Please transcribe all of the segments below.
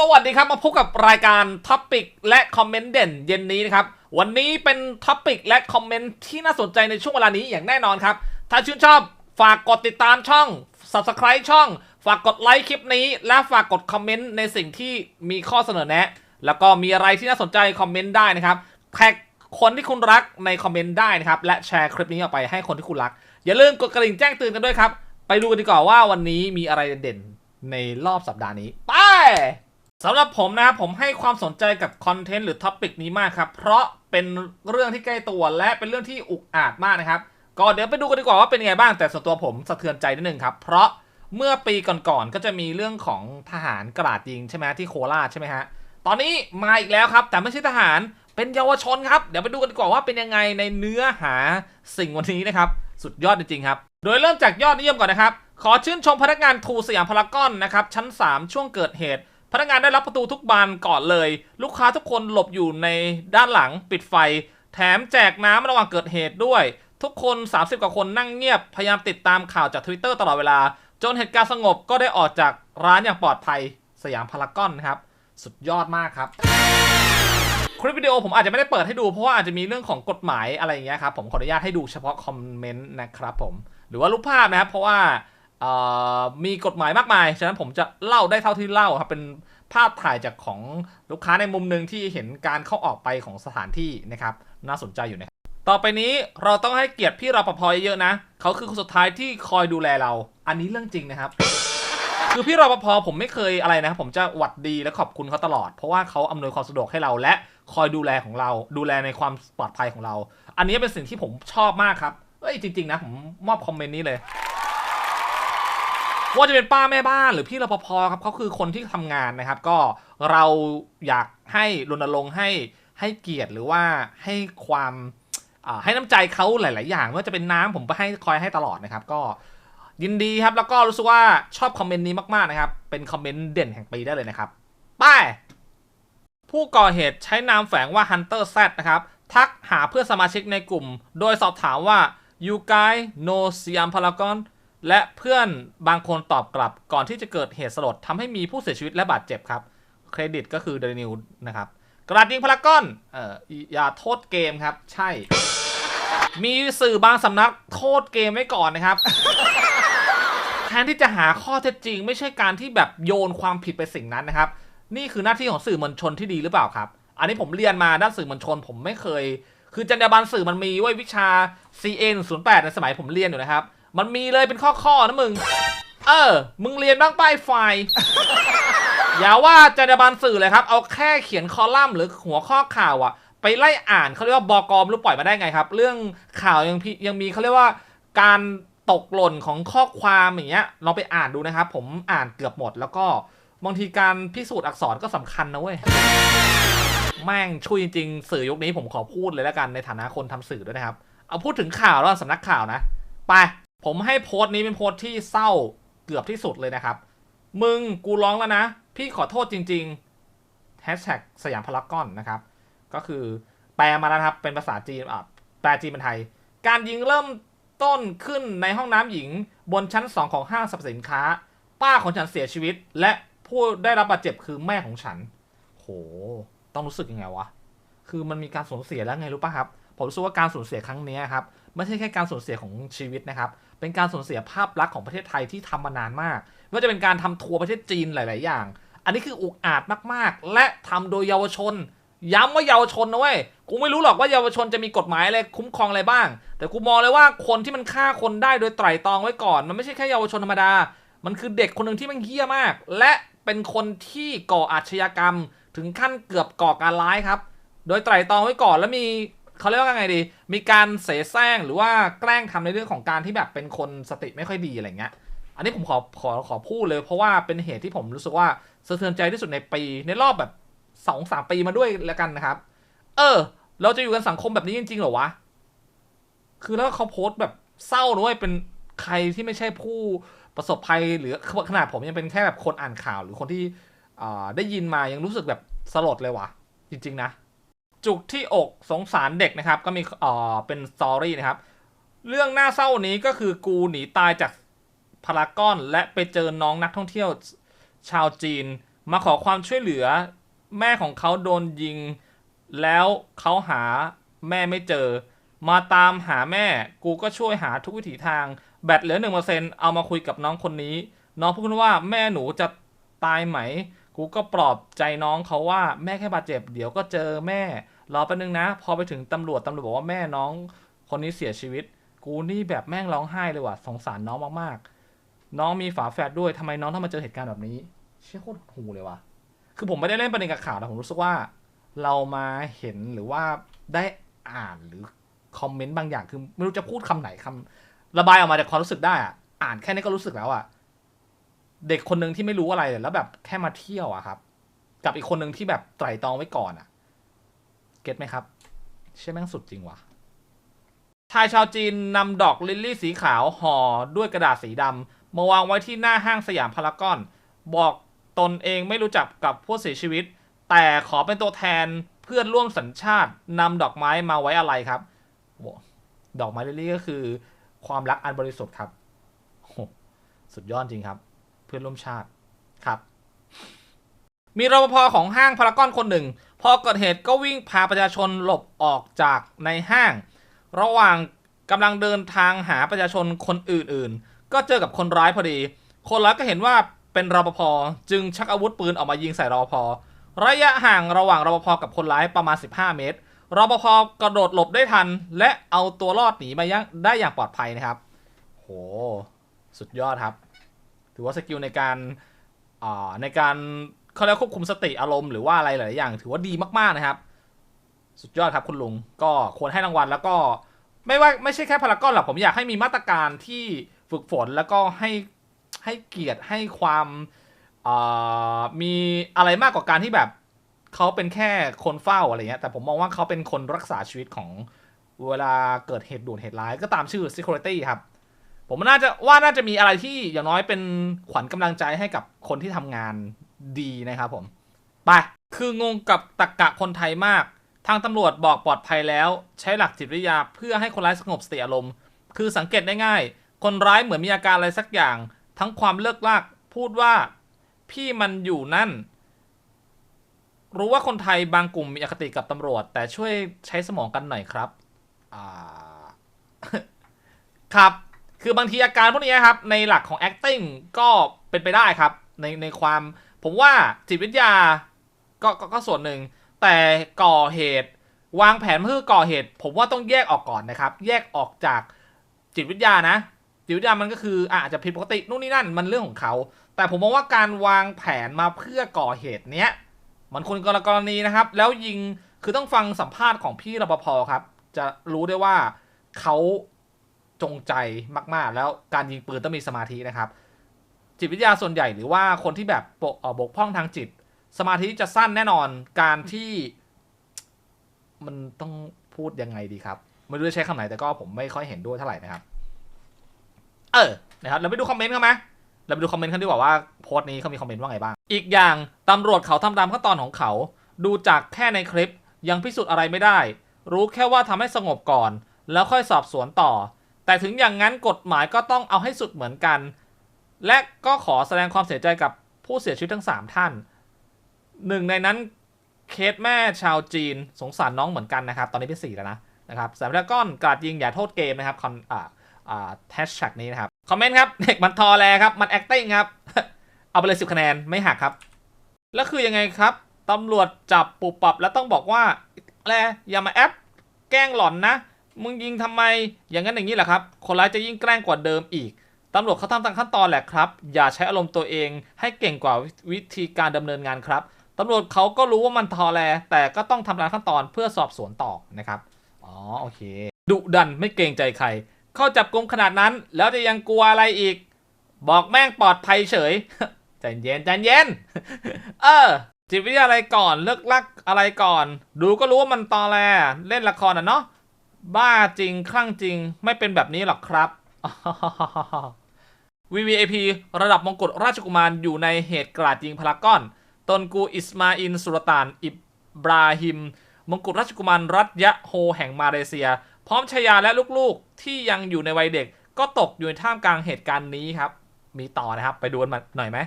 สวัสดีครับมาพบกับรายการท็อปิกและคอมเมนต์เด่นเย็นนี้นะครับ วันนี้เป็นท็อปิกและคอมเมนต์ที่น่าสนใจในช่วงเวลานี้อย่างแน่นอนครับ ถ้าชื่นชอบฝากกดติดตามช่อง Subscribe ช่อง ฝากกดไลค์คลิปนี้ และฝากกดคอมเมนต์ในสิ่งที่มีข้อเสนอแนะ แล้วก็มีอะไรที่น่าสนใจคอมเมนต์ได้นะครับแท็กคนที่คุณรักในคอมเมนต์ได้นะครับและแชร์คลิปนี้ออกไปให้คนที่คุณรัก อย่าลืมกดกระดิ่งแจ้งเตือนกันด้วยครับไปดูกันดีกว่าว่าวันนี้มีอะไรเด่นในรอบสัปดาห์นี้ไป สำหรับผมนะครับผมให้ความสนใจกับคอนเทนต์หรือท็อปิกนี้มากครับ เพราะเป็นเรื่องที่ใกล้ตัวและเป็นเรื่องที่อุกอาจมากนะครับ ก็เดี๋ยวไปดูกันดีกว่าว่าเป็นยังไงบ้างแต่ส่วนตัวผมสะเทือนใจนิดนึงครับ เพราะเมื่อปีก่อนๆก็จะมีเรื่องของทหารกราดยิงใช่ไหมที่โคราชใช่ไหมฮะตอนนี้มาอีกแล้วครับ แต่ไม่ใช่ทหารเป็นเยาวชนครับเดี๋ยวไปดูกันดีกว่าว่าเป็นยังไงในเนื้อหาสิ่งวันนี้นะครับ สุดยอดจริงๆครับ โดยเริ่มจากยอดนิยมก่อนนะครับ ขอชื่นชมพนักงานทูสยามพารากอนนะครับชั้น 3 ช่วงเกิดเหตุ พนักงานได้รับประตูทุกบานก่อนเลย ลูกค้าทุกคนหลบอยู่ในด้านหลังปิดไฟ แถมแจกน้ำระหว่างเกิดเหตุด้วย ทุกคน 30 กว่าคนนั่งเงียบ พยายามติดตามข่าวจาก Twitter ตลอดเวลา จนเหตุการณ์สงบก็ได้ออกจากร้านอย่างปลอดภัยสยามพารากอนครับ สุดยอดมากครับ คลิปวิดีโอผมอาจจะไม่ได้เปิดให้ดูเพราะว่าอาจจะมีเรื่องของกฎหมายอะไรอย่างเงี้ยครับผมขออนุญาตให้ดูเฉพาะคอมเมนต์นะครับผมหรือว่ารูปภาพนะครับเพราะว่า มีกฎหมายมากมาย ฉะนั้นผมจะเล่าได้เท่าที่เล่าครับ เป็นภาพถ่ายจากของลูกค้าในมุมหนึ่งที่เห็นการเข้าออกไปของสถานที่นะครับ น่าสนใจอยู่นะครับ ต่อไปนี้เราต้องให้เกียรติพี่รปภเยอะๆนะ เขาคือคนสุดท้ายที่คอยดูแลเรา อันนี้เรื่องจริงนะครับ คือพี่รปภผมไม่เคยอะไรนะครับ ผมจะหวัดดีและขอบคุณเขาตลอด เพราะว่าเขาอำนวยความสะดวกให้เราและคอยดูแลของเรา ดูแลในความปลอดภัยของเรา อันนี้เป็นสิ่งที่ผมชอบมากครับ เอ้ยจริง ๆ นะผมมอบคอมเมนต์นี้เลย ว่าจะเป็นป้าแม่บ้านหรือพี่รปภครับเขาคือคนที่ทำงานนะครับ ก็เราอยากให้รณรงค์ให้ให้เกียรติหรือว่าให้ความให้น้ำใจเขาหลาย ๆ อย่างไม่ว่าจะเป็นน้ำผมก็ให้คอยให้ตลอดนะครับ ก็ยินดีครับ แล้วก็รู้สึกว่าชอบคอมเมนต์นี้มาก ๆ นะครับ เป็นคอมเมนต์เด่นแห่งปีได้เลยนะครับไป้าผู้ก่อเหตุใช้นามแฝงว่า Hunter Z นะครับ ทักหาเพื่อนสมาชิกในกลุ่ม โดยสอบถามว่า you guys know Siam Paragon และเพื่อนบางคนตอบกลับก่อนที่จะเกิดเหตุสลดทำให้มีผู้เสียชีวิตและบาดเจ็บครับ เครดิตก็คือเดนิวนะครับกราดยิงพารากอนเอ่ออย่าโทษเกมครับ ใช่ มีสื่อบางสำนักโทษเกมไว้ก่อนนะครับ แทนที่จะหาข้อเท็จจริง ไม่ใช่การที่แบบโยนความผิดไปสิ่งนั้นนะครับ นี่คือหน้าที่ของสื่อมวลชนที่ดีหรือเปล่าครับ อันนี้ผมเรียนมาด้านสื่อมวลชน ผมไม่เคย คือจรรยาบรรณสื่อมันมีไว้ยวิชา CA 1 0 8ในสมัยผมเรียนอยู่นะครับ มันมีเลยเป็นข้อๆนะมึง เออ มึงเรียนบ้างป้ายไฟ อย่าว่าจรรยาบรรณสื่อเลยครับ เอาแค่เขียนคอลัมน์หรือหัวข้อข่าวอะไปไล่อ่านเขาเรียกว่าบอกอมรู้ปล่อยมาได้ไงครับ เรื่องข่าวยังพี่ยังมีเขาเรียกว่าการตกหล่นของข้อความอย่างเงี้ยลองไปอ่านดูนะครับ ผมอ่านเกือบหมด แล้วก็บางทีการพิสูจน์อักษรก็สำคัญนะเว้ยแม่งช่วยจริงๆสื่อยุคนี้ผมขอพูดเลยแล้วกันในฐานะคนทำสื่อด้วยนะครับ เอาพูดถึงข่าวแล้วสำนักข่าวนะ ไป ผมให้โพสต์นี้เป็นโพสต์ที่เศร้าเกือบที่สุดเลยนะครับ มึงกูร้องแล้วนะ พี่ขอโทษจริงๆแฮชแท็กสยามพารากอนนะครับ ก็คือแปลมาแล้วครับ เป็นภาษาจีนอะแปลจีนเป็นไทย การยิงเริ่มต้นขึ้นในห้องน้ำหญิงบนชั้น 2 ของห้างสรรพสินค้า ป้าของฉันเสียชีวิต และผู้ได้รับบาดเจ็บคือแม่ของฉัน โห ต้องรู้สึกยังไงวะ คือมันมีการสูญเสียแล้วไงรู้ป่ะครับ ผมรู้สึกว่าการสูญเสียครั้งนี้ครับ ไม่ใช่แค่การสูญเสียของชีวิตนะครับ เป็นการสูญเสียภาพลักษณ์ของประเทศไทยที่ทำมานานมากไม่ว่าจะเป็นการทำทัวร์ประเทศจีนหลาย ๆ อย่าง อันนี้คืออุกอาจมาก ๆ และทำโดยเยาวชน ย้ำว่าเยาวชนนะเว้ย กูไม่รู้หรอกว่าเยาวชนจะมีกฎหมายอะไรคุ้มครองอะไรบ้าง แต่กูมองเลยว่าคนที่มันฆ่าคนได้โดยไตร่ตรองไว้ก่อน มันไม่ใช่แค่เยาวชนธรรมดา มันคือเด็กคนหนึ่งที่มันเหี้ยมาก และเป็นคนที่ก่ออาชญากรรม ถึงขั้นเกือบก่อการร้ายครับ โดยไตร่ตรองไว้ก่อนแล้วมี เขาเรียกว่าไงดี มีการเสแสร้งหรือว่าแกล้งทำในเรื่องของการที่แบบเป็นคนสติไม่ค่อยดีอะไรเงี้ย อันนี้ผมขอขอขอพูดเลย เพราะว่าเป็นเหตุที่ผมรู้สึกว่าสะเทือนใจที่สุดในปีในรอบแบบสองสามปีมาด้วยแล้วกันนะครับ เออ เราจะอยู่กันสังคมแบบนี้จริงๆหรอวะ คือแล้วเขาโพสต์แบบเศร้าด้วยเป็นใครที่ไม่ใช่ผู้ประสบภัยหรือขนาดผมยังเป็นแค่แบบคนอ่านข่าวหรือคนที่ได้ยินมายังรู้สึกแบบสลดเลยวะจริง ๆ นะ จุกที่อกสงสารเด็กนะครับ ก็มีเอ่อเป็นสตอรี่นะครับ เรื่องน่าเศร้านี้ก็คือกูหนีตายจากพารากอนและไปเจอน้องนักท่องเที่ยวชาวจีน มาขอความช่วยเหลือ แม่ของเขาโดนยิง แล้วเขาหาแม่ไม่เจอ มาตามหาแม่กูก็ช่วยหาทุกวิถีทาง แบตเหลือหนึ่งเปอร์เซ็นเอามาคุยกับน้องคนนี้ น้องพูดว่าแม่หนูจะตายไหม กูก็ปลอบใจน้องเขาว่าแม่แค่บาดเจ็บ เดี๋ยวก็เจอแม่ รอแป๊บนึงนะ พอไปถึงตำรวจตำรวจบอกว่าแม่น้องคนนี้เสียชีวิต กูนี่แบบแม่งร้องไห้เลยว่ะสงสารน้องมากๆ น้องมีฝาแฝดด้วยทำไมน้องต้องมาเจอเหตุการณ์แบบนี้ เชี่ยโคตรหูเลยว่ะคือผมไม่ได้เล่นประเด็นกับข่าวแต่ผมรู้สึกว่า เรามาเห็นหรือว่าได้อ่านหรือคอมเมนต์บางอย่างคือไม่รู้จะพูดคำไหนคำระบายออกมาจากความรู้สึกได้อะอ่านแค่นี้ก็รู้สึกแล้วอะเด็กคนหนึ่งที่ไม่รู้อะไรแล้วแบบแค่มาเที่ยวอะครับ กับอีกคนหนึ่งที่แบบไตร่ตรองไว้ก่อนอะ เก็ตไหมครับเช่แม่งสุดจริงวะชายชาวจีนนำดอกลิลลี่สีขาวห่อด้วยกระดาษสีดำมาวางไว้ที่หน้าห้างสยามพารากอน บอกตนเองไม่รู้จักกับผู้เสียชีวิต แต่ขอเป็นตัวแทนเพื่อนร่วมสัญชาตินำดอกไม้มาไว้อะไรครับดอกไม้ลิลลี่ก็คือ ความรักอันบริสุทธิ์ครับโหสุดยอดจริงครับ เพื่อนร่วมชาติครับ มีรปภของห้างพารากอนคนหนึ่ง พอเกิดเหตุก็วิ่งพาประชาชนหลบออกจากในห้าง ระหว่างกำลังเดินทางหาประชาชนคนอื่นๆ ก็เจอกับคนร้ายพอดี คนร้ายก็เห็นว่าเป็นรปภจึงชักอาวุธปืนออกมายิงใส่รปภระยะห่างระหว่างรปภกับคนร้ายประมาณ 15 เมตรรปภกระโดดหลบได้ทัน และเอาตัวรอดหนีมายังได้อย่างปลอดภัยนะครับโหสุดยอดครับ ถือว่าสกิลในการในการ เขาเรียกควบคุมสติอารมณ์หรือว่าอะไรหลายอย่าง ถือว่าดีมากๆนะครับ สุดยอดครับคุณลุงก็ควรให้รางวัลแล้วก็ไม่ว่าไม่ใช่แค่พารากอนหรอกผมอยากให้มีมาตรการที่ฝึกฝนแล้วก็ให้ให้เกียรติให้ความมีอะไรมากกว่าการที่แบบเขาเป็นแค่คนเฝ้าอะไรเงี้ยแต่ผมมองว่าเขาเป็นคนรักษาชีวิตของเวลาเกิดเหตุด่วนเหตุร้ายก็ตามชื่อ security ครับ ผมน่าจะว่าน่าจะมีอะไรที่อย่างน้อยเป็นขวัญกำลังใจให้กับคนที่ทำงาน ดีนะครับผม ไป คืองงกับตรกกะคนไทยมาก ทางตำรวจบอกปลอดภัยแล้ว ใช้หลักจิตวิทยาเพื่อให้คนร้ายสงบสติอารมณ์ คือสังเกตได้ง่าย คนร้ายเหมือนมีอาการอะไรสักอย่าง ทั้งความเลิกลาก พูดว่า พี่มันอยู่นั่น รู้ว่าคนไทยบางกลุ่มมีอคติกับตำรวจ แต่ช่วยใช้สมองกันหน่อยครับ อ่า ครับ คือบางทีอาการพวกนี้ครับ ในหลักของ acting ก็เป็นไปได้ครับ ในในความ ผมว่าจิตวิทยาก็กก็ส่วนหนึ่ง แต่ก่อเหตุ วางแผนเพื่อก่อเหตุ ผมว่าต้องแยกออกก่อนนะครับ แยกออกจากจิตวิทยานะ จิตวิทยามันก็คืออาจจะผิดปกตินู่นนี่นั่นมันเรื่องของเขา แต่ผมมองว่าการวางแผนมาเพื่อก่อเหตุเนี้ยมันคนกรกรณีนะครับ แล้วยิงคือต้องฟังสัมภาษณ์ของพี่รปภครับ จะรู้ได้ว่าเขาจงใจมาก ๆ แล้วการยิงปืนต้องมีสมาธินะครับ จิตวิทยาส่วนใหญ่หรือว่าคนที่แบบปกผ่อบกพร่องทางจิต สมาธิจะสั้นแน่นอนการที่ มันต้องพูดยังไงดีครับ ไม่รู้จะใช้คำไหนแต่ก็ผมไม่ค่อยเห็นด้วยเท่าไหร่นะครับ เออนะครับเราไปดูคอมเมนต์กันไหมเราไปดูคอมเมนต์กันดีกว่าว่าโพสต์นี้เขามีคอมเมนต์ว่าไงบ้าง อีกอย่างตำรวจเขาทำตามขั้นตอนของเขา ดูจากแค่ในคลิปยังพิสูจน์อะไรไม่ได้ รู้แค่ว่าทำให้สงบก่อน แล้วค่อยสอบสวนต่อ แต่ถึงอย่างนั้นกฎหมายก็ต้องเอาให้สุดเหมือนกัน และก็ขอแสดงความเสียใจกับผู้เสียชีวิตทั้ง 3 ท่าน หนึ่งในนั้นเคสแม่ชาวจีนสงสารน้องเหมือนกันนะครับ ตอนนี้เป็นสี่แล้วนะนะครับสามแล้วก้อนกาดยิงอย่าโทษเกมนะครับคอนอ่าอ่าแฮชแท็กนี้นะครับ คอมเมนต์ครับ เด็กมันทอแลครับ มัน acting ครับ เอาไปเลยสิคะแนนไม่หักครับ แล้วคือยังไงครับตำรวจจับปุบปับแล้วต้องบอกว่าแลอย่ามาแอปแกล้งหลอนนะ มึงยิงทำไมอย่างนั้นอย่างนี้แหละครับ คนร้ายจะยิ่งแกล้งกว่าเดิมอีก ตำรวจเขาทำตามขั้นตอนแหละครับ อย่าใช้อารมณ์ตัวเอง ให้เก่งกว่าวิธีการดำเนินงานครับตำรวจเขาก็รู้ว่ามันทอแล แต่ก็ต้องทำตามขั้นตอนเพื่อสอบสวนต่อนะครับ อ๋อโอเค ดุดันไม่เกรงใจใคร เข้าจับกลุ่มขนาดนั้น แล้วจะยังกลัวอะไรอีก บอกแม่งปลอดภัยเฉย ใจเย็นใจเย็น เออ จิตวิทยาอะไรก่อน เลิกลักอะไรก่อน ดูก็รู้ว่ามันตอแล เล่นละครอะเนาะ บ้าจริงคลั่งจริง ไม่เป็นแบบนี้หรอกครับ VVIP ระดับมงกุฎราชกุมารอยู่ในเหตุกราดยิงพารากอน ตนกูอิสมาอินสุลต่าน อิบราฮิม มงกุฎราชกุมารรัฐยะโฮแห่งมาเลเซีย พร้อมชายาและลูกๆ ที่ยังอยู่ในวัยเด็ก ก็ตกอยู่ในท่ามกลางเหตุการณ์นี้ครับ มีต่อนะครับ ไปดูกันหน่อยไหม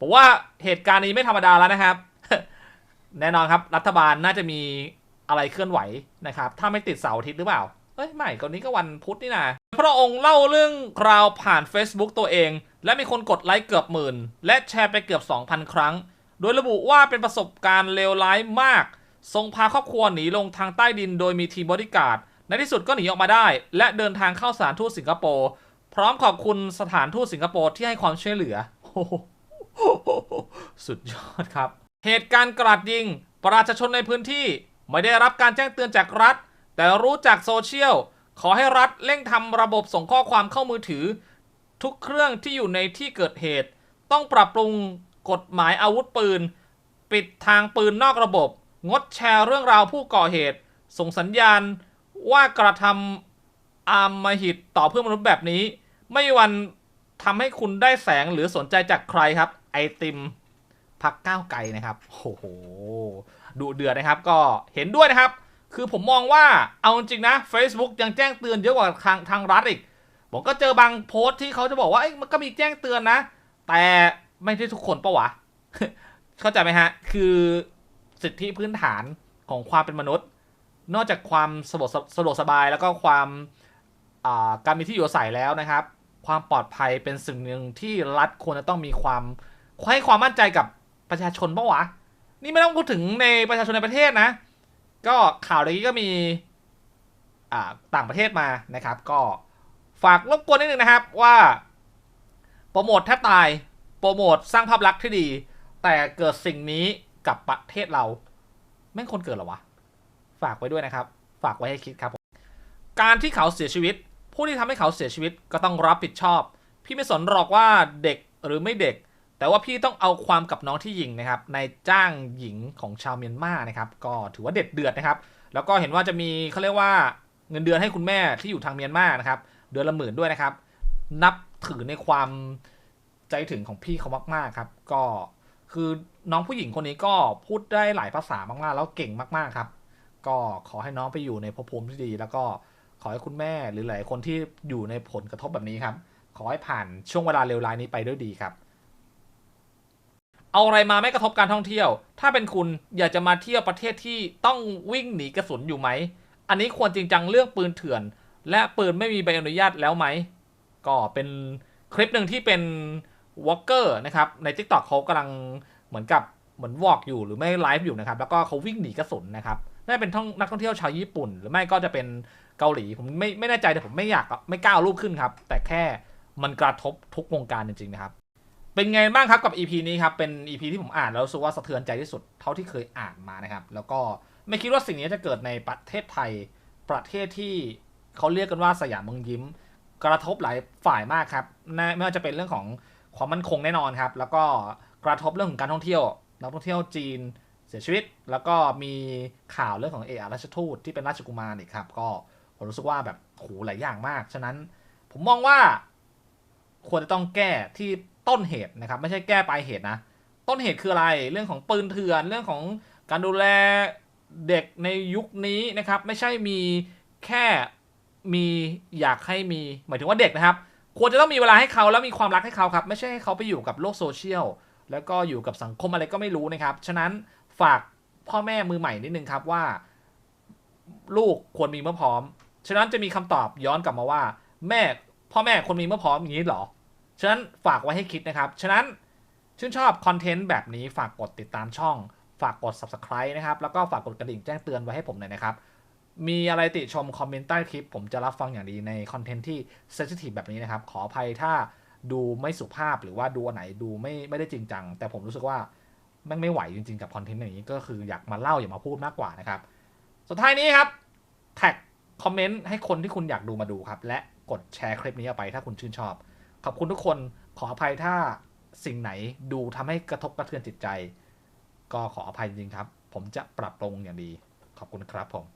ผผมว่าเหตุการณ์นี้ไม่ธรรมดาแล้วนะครับ แน่นอนครับ รัฐบาลน่าจะมีอะไรเคลื่อนไหวนะครับ ถ้าไม่ติดเสาร์อาทิตย์หรือเปล่า เอ้ยไม่ก่อนนี้ก็วันพุธนี่นะพระองค์เล่าเรื่องราวผ่าน Facebook ตัวเอง และมีคนกดไลค์เกือบหมื่น และแชร์ไปเกือบ 2,000 ครั้ง โดยระบุว่าเป็นประสบการณ์เลวร้ายมาก ทรงพาครอบครัวหนีลงทางใต้ดิน โดยมีทีมบอดี้การในที่สุดก็หนีออกมาได้ และเดินทางเข้าสถานทูตสิงคโปร์พร้อมขอบคุณสถานทูตสิงคโปร์ที่ให้ความช่วยเหลือโอ้โหสุดยอดครับ เหตุการณ์กราดยิง ประชาชนในพื้นที่ไม่ได้รับการแจ้งเตือนจากรัฐ แต่รู้จากโซเชียล ขอให้รัฐเร่งทำระบบส่งข้อความเข้ามือถือ ทุกเครื่องที่อยู่ในที่เกิดเหตุ ต้องปรับปรุงกฎหมายอาวุธปืน ปิดทางปืนนอกระบบ งดแชร์เรื่องราวผู้ก่อเหตุ ส่งสัญญาณว่ากระทำอามหิตต่อเพื่อนมนุษย์แบบนี้ ไม่วันทำให้คุณได้แสงหรือสนใจจากใครครับ ไอติมพักก้าวไกลนะครับโอ้โหดูเดือดนะครับ ก็เห็นด้วยนะครับ คือผมมองว่าเอาจริงนะ Facebook ยังแจ้งเตือนเยอะกว่าทางทางรัฐอีก ผมก็เจอบางโพสต์ที่เขาจะบอกว่าเอ้ยมันก็มีแจ้งเตือนนะ แต่ไม่ใช่ทุกคนปะวะ เข้าใจไหมฮะ คือสิทธิพื้นฐานของความเป็นมนุษย์ นอกจากความสะดวกสะดวกสบายแล้วก็ความาการมีที่อยู่อาศัยแล้วนะครับ ความปลอดภัยเป็นสิ่งหนึ่งที่รัฐควรจะต้องมีความให้ความมั่นใจกับประชาชนปะวะ นี่ไม่ต้องพูดถึงในประชาชนในประเทศนะ ก็ข่าวเมื่อกี้ก็มีต่างประเทศมานะครับ ก็ฝากรบกวนนิดนึงนะครับว่าโปรโมทแทบตายโปรโมทสร้างภาพลักษณ์ที่ดี แต่เกิดสิ่งนี้กับประเทศเราแม่งคนเกิดหรอวะ ฝากไว้ด้วยนะครับ ฝากไว้ให้คิดครับผมการที่เขาเสียชีวิต ผู้ที่ทำให้เขาเสียชีวิตก็ต้องรับผิดชอบ พี่ไม่สนหรอกว่าเด็กหรือไม่เด็ก แต่ว่าพี่ต้องเอาความกับน้องที่ยิงนะครับในจ้างหญิงของชาวเมียนมานะครับ ก็ถือว่าเด็ดเดือดนะครับ แล้วก็เห็นว่าจะมีเขาเรียกว่าเงินเดือนให้คุณแม่ที่อยู่ทางเมียนมานะครับ เดือนละหมื่นด้วยนะครับ นับถือในความใจถึงของพี่เขามากๆครับ ก็คือน้องผู้หญิงคนนี้ก็พูดได้หลายภาษามากๆ แล้วเก่งมากๆครับ ก็ขอให้น้องไปอยู่ในภพภูมิที่ดี แล้วก็ขอให้คุณแม่หรือหลายคนที่อยู่ในผลกระทบแบบนี้ครับ ขอให้ผ่านช่วงเวลาเลวร้ายนี้ไปด้วยดีครับ เอาอะไรมาไม่กระทบการท่องเที่ยว ถ้าเป็นคุณอยากจะมาเที่ยวประเทศที่ต้องวิ่งหนีกระสุนอยู่ไหม อันนี้ควรจริงจังเรื่องปืนเถื่อน และปืนไม่มีใบอนุญาตแล้วไหม ก็เป็นคลิปหนึ่งที่เป็นวอล์กเกอร์นะครับ ใน TikTok เขากำลังเหมือนกับเหมือนวอล์กอยู่หรือไม่ไลฟ์อยู่นะครับ แล้วก็เขาวิ่งหนีกระสุนนะครับ น่าจะเป็นท่องนักท่องเที่ยวชาวญี่ปุ่น หรือไม่ก็จะเป็นเกาหลี ผมไม่ไม่แน่ใจแต่ผมไม่อยากไม่กล้าเอารูปขึ้นครับ แต่แค่มันกระทบทุกวงการจริงๆนะครับ เป็นไงบ้างครับกับ EP นี้ครับ เป็น EP ที่ผมอ่านแล้วรู้สึกว่าสะเทือนใจที่สุดเท่าที่เคยอ่านมานะครับ แล้วก็ไม่คิดว่าสิ่งนี้จะเกิดในประเทศไทย ประเทศที่เขาเรียกกันว่าสยามเมืองยิ้ม กระทบหลายฝ่ายมากครับไม่ว่าจะเป็นเรื่องของความมั่นคงแน่นอนครับ แล้วก็กระทบเรื่องของการท่องเที่ยว นักท่องเที่ยวจีนเสียชีวิต แล้วก็มีข่าวเรื่องของเอกอัครราชทูตที่เป็นราชกุมารอีกครับ ก็ผมรู้สึกว่าแบบโหหลายอย่างมาก ฉะนั้นผมมองว่าควรจะต้องแก้ที่ ต้นเหตุนะครับ ไม่ใช่แก้ปลายเหตุนะ ต้นเหตุคืออะไร เรื่องของปืนเถื่อน เรื่องของการดูแลเด็กในยุคนี้นะครับ ไม่ใช่มีแค่มีอยากให้มีหมายถึงว่าเด็กนะครับ ควรจะต้องมีเวลาให้เขาแล้วมีความรักให้เขาครับ ไม่ใช่ให้เขาไปอยู่กับโลกโซเชียลแล้วก็อยู่กับสังคมอะไรก็ไม่รู้นะครับ ฉะนั้นฝากพ่อแม่มือใหม่นิดนึงครับว่า ลูกควรมีเมื่อพร้อม ฉะนั้นจะมีคำตอบย้อนกลับมาว่า แม่พ่อแม่ควรมีเมื่อพร้อมอย่างนี้หรอ ฉะนั้นฝากไว้ให้คิดนะครับ ฉะนั้นชื่นชอบคอนเทนต์แบบนี้ฝากกดติดตามช่อง ฝากกด subscribe นะครับ แล้วก็ฝากกดกระดิ่งแจ้งเตือนไว้ให้ผมหน่อยนะครับ มีอะไรติชมคอมเมนต์ใต้คลิป ผมจะรับฟังอย่างดีในคอนเทนต์ที่เซนซิทีฟแบบนี้นะครับ ขออภัยถ้าดูไม่สุภาพหรือว่าดูอันไหนดูไม่ไม่ได้จริงจัง แต่ผมรู้สึกว่าแม่งไม่ไหวจริงๆกับคอนเทนต์อย่างนี้ก็คืออยากมาเล่าอยากมาพูดมากกว่านะครับ สุดท้ายนี้ครับแท็กคอมเมนต์ให้คนที่คุณอยากดูมาดูครับ และกดแชร์คลิปนี้ออกไปถ้าคุณชื่นชอบ ขอบคุณทุกคนขออภัยถ้าสิ่งไหนดูทำให้กระทบกระเทือนจิตใจ ก็ขออภัยจริงครับ ผมจะปรับปรุงอย่างดี ขอบคุณครับผม